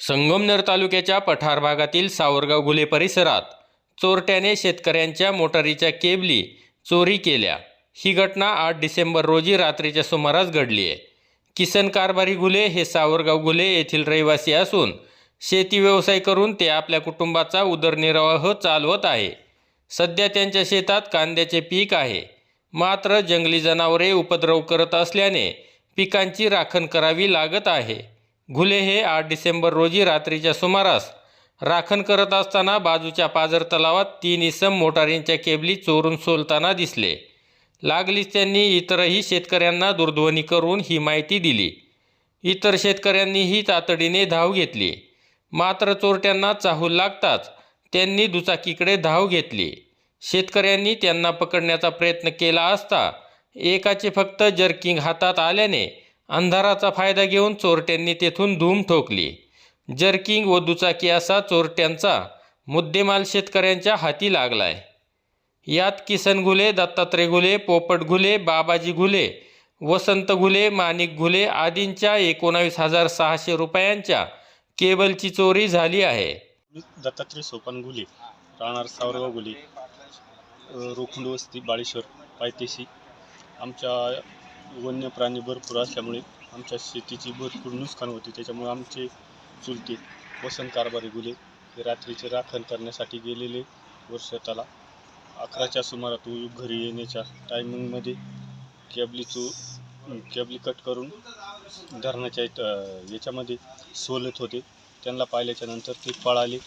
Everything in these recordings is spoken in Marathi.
संगमनेर तालुक्याच्या पठार भागातील सावरगाव गुले परिसरात चोरट्याने शेतकऱ्यांच्या मोटारीच्या केबली चोरी केल्या. ही घटना आठ डिसेंबर रोजी रात्रीच्या सुमारास घडली आहे. किसन कारभारी गुले हे सावरगाव गुले येथील रहिवासी असून शेती व्यवसाय करून ते आपल्या कुटुंबाचा उदरनिर्वाह चालवत आहे. सध्या त्यांच्या शेतात कांद्याचे पीक आहे. मात्र जंगली जनावरे उपद्रव करत असल्याने पिकांची राखण करावी लागत आहे. घुले हे आठ डिसेंबर रोजी रात्रीच्या सुमारास राखण करत असताना बाजूच्या पाझर तलावात तीन इसम मोटारींच्या केबली चोरून सोलताना दिसले. लागलीच त्यांनी इतरही शेतकऱ्यांना दूरध्वनी करून ही माहिती दिली. इतर शेतकऱ्यांनीही तातडीने धाव घेतली. मात्र चोरट्यांना चाहूल लागताच त्यांनी दुचाकीकडे धाव घेतली. शेतकऱ्यांनी त्यांना पकडण्याचा प्रयत्न केला असता एकाचे फक्त जर्किंग हातात आल्याने अंधाराचा फायदा घेऊन चोरट्यांनी तेथून धूम ठोकली. जर्किंग व दुचाकी असा चोरट्यांचा मुद्देमाल शेतकऱ्यांच्या हाती लागलाय. यात किसन घुले दत्तात्रय घुले पोपट घुले बाबाजी घुले वसंत घुले माणिक घुले आदींच्या एकोणावीस हजार सहाशे रुपयांच्या केबलची चोरी झाली आहे. दत्तात्रय सोपान घुले राहणार सावरगाव घुले रोखंड वस्ती बाळेश्वर पायथेशी आमच्या वन्य प्राणी भरपूर असल्यामुळे आमच्या शेतीची भरपूर नुकसान होते. त्याच्यामुळे आमचे चुलते वसंत कारभारी गुले हे रात्रीचे राखण करण्यासाठी गेलेले वर्षाताला अकराच्या सुमारात घरी येण्याच्या टायमिंगमध्ये कॅबली चो कॅबली कट करून धरणाच्या इथं- याच्यामध्ये सोलत होते. त्यांना पाहिल्याच्या नंतर ते पळाले.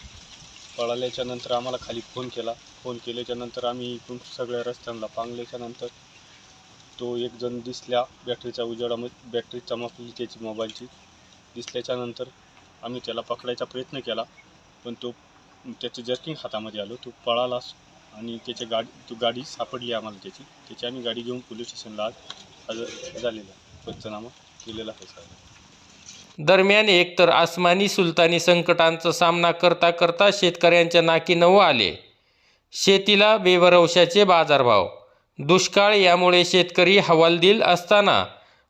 पळाल्याच्या नंतर आम्हाला खाली फोन केला. फोन केल्याच्यानंतर आम्ही इकडून सगळ्या रस्त्यांना पांगल्याच्या नंतर तो एक जण दिसल्या बॅटरीच्या उजेडामध्ये बॅटरी चमकली त्याची मोबाईलची. दिसल्याच्या नंतर आम्ही त्याला पकडायचा प्रयत्न केला पण तो त्याचं जर्किंग हातामध्ये आलो. तो पळालाच आणि त्याच्या गाडी तो गाडी सापडली आम्हाला त्याची. त्याची आम्ही गाडी घेऊन पोलीस स्टेशनला आज हजर झालेला पंचनामा केलेला आहे साहेब. दरम्यान एकतर आसमानी सुलतानी संकटांचा सामना करता करता शेतकऱ्यांच्या नाकी नऊ आले. शेतीला बेभरवशाचे बाजारभाव दुष्काळ यामुळे शेतकरी हवालदिल असताना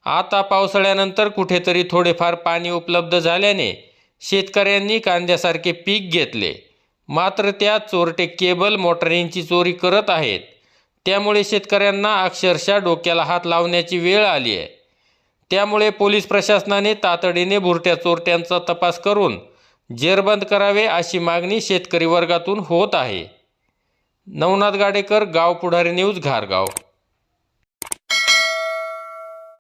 आता पावसाळ्यानंतर कुठेतरी थोडेफार पाणी उपलब्ध झाल्याने शेतकऱ्यांनी कांद्यासारखे पीक घेतले. मात्र त्या चोरटे केबल मोटारींची चोरी करत आहेत. त्यामुळे शेतकऱ्यांना अक्षरशः डोक्याला हात लावण्याची वेळ आली आहे. त्यामुळे पोलीस प्रशासनाने तातडीने बुरट्या चोरट्यांचा तपास करून जेरबंद करावे अशी मागणी शेतकरी वर्गातून होत आहे. नवनाथ गाडेकर गाव पुढारी न्यूज घारगाव.